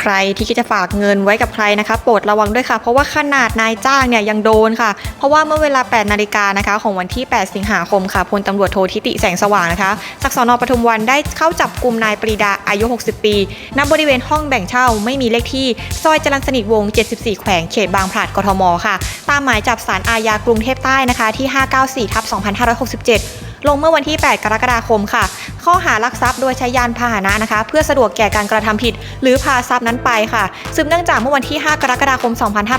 ใครที่คิดจะฝากเงินไว้กับใครนะคะโปรดระวังด้วยค่ะ เพราะว่าขนาดนายจ้างเนี่ยยังโดนค่ะ เพราะว่าเมื่อเวลา 8 นาฬิกานะคะ ของวันที่ 8 สิงหาคมค่ะพลตำรวจโททิติแสงสว่างนะคะจากสนปทุมวันได้เข้าจับกลุ่มนายปรีดาอายุ 60 ปีณบริเวณห้องแบ่งเช่าไม่มีเลขที่ซอยจรัญสนิทวง 74 แขวงเขตบางพลัดกทมค่ะ ตามหมายจับสารอาญากรุงเทพใต้นะคะที่ 594ทับ2567ลงเมื่อวันที่ 8 กรกฎาคมค่ะ ข้อหารักทรัพย์โดยใช้ยานพาหนะนะคะ เพื่อสะดวกแก่การกระทำผิด หรือพาทรัพย์นั้นไปค่ะสืบเนื่องจากเมื่อวันที่ 5 กรกฎาคม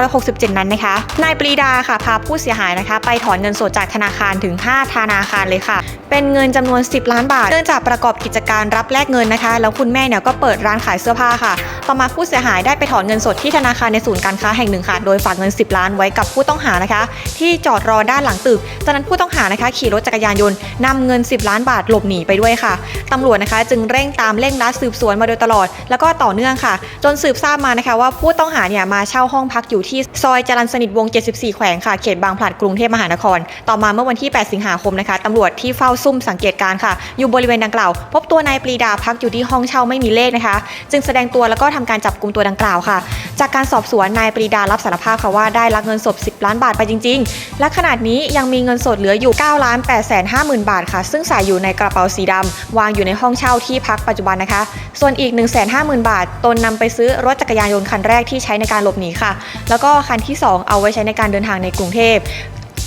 2567 นั้นนะคะ นายปรีดาค่ะพาผู้เสียหายนะคะ ไปถอนเงินสดจากธนาคารถึง 5 ธนาคารเลยค่ะ เป็นเงินจำนวน 10 ล้านบาท เนื่องจากประกอบกิจการรับแลกเงินนะคะ แล้วคุณแม่เนี่ยก็เปิดร้านขายเสื้อผ้าค่ะ ต่อมาผู้เสียหายได้ไปถอนเงินสดที่ธนาคารในศูนย์การค้าแห่งหนึ่งค่ะ โดยฝากเงิน 10 ล้านไว้กับผู้ต้องหานะคะ ที่จอดรอด้านหลังตึก จากนั้นผู้ต้องหานะคะ ขี่รถจักรยานยนต์นำเงิน 10 ล้านบาทหลบหนีไปด้วยค่ะตำรวจนะคะจึงเร่งตามเร่งรัดสืบสวนมาโดยตลอด แล้วก็ต่อเนื่องค่ะ จนสืบทราบมานะคะว่าผู้ต้องหาเนี่ยมาเช่าห้องพักอยู่ที่ซอยจรัญสนิทวง 74 แขวงค่ะ เขตบางพลัดกรุงเทพมหานคร ต่อมาเมื่อวันที่ 8 สิงหาคมนะคะตำรวจที่เฝ้าซุ่มสังเกตการ์ค่ะ อยู่บริเวณดังกล่าว พบตัวนายปรีดาพักอยู่ที่ห้องเช่าไม่มีเลขนะคะ จึงแสดงตัวแล้วก็ทำการจับกลุ่มตัวดังกล่าวค่ะ จากการสอบสวนนายปรีดารับสารภาพค่ะว่าได้ลักเงินสด 10 ล้านบาทไปจริง ๆ และขนาดนี้ยังมีเงินสดเหลืออยู่9ล้าน8แสน5หมื่นบาทค่ะ ซึ่งใส่อยู่ในกระเป๋าสีดำวางอยู่ในห้องเช่าที่พักปัจจุบันนะคะ ส่วนอีก 1 5 0 0 0 0 บาท ตนนำไปซื้อรถจักรยานยนต์คันแรกที่ใช้ในการหลบหนีค่ะ แล้วก็คันที่ 2 เอาไว้ใช้ในการเดินทางในกรุงเทพ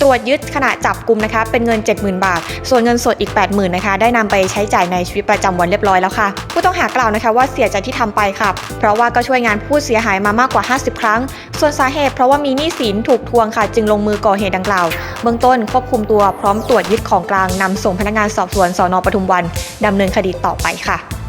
ตรวจยึดขณะจับกลุ่มนะคะ เป็นเงิน 70,000 บาท ส่วนเงินสดอีก 80,000นะคะ ได้นำไปใช้จ่ายในชีวิตประจำวันเรียบร้อยแล้วค่ะ ผู้ต้องหากล่าวนะคะว่าเสียใจที่ทำไปค่ะ เพราะว่าก็ช่วยงานผู้เสียหายมามากกว่า 50 ครั้ง ส่วนสาเหตุเพราะว่ามีหนี้สินถูกทวงค่ะ จึงลงมือก่อเหตุดังกล่าว เบื้องต้นควบคุมตัวพร้อมตรวจยึดของกลางนำส่งพนักงานสอบสวนสนปทุมวันดำเนินคดีต่อไปค่ะ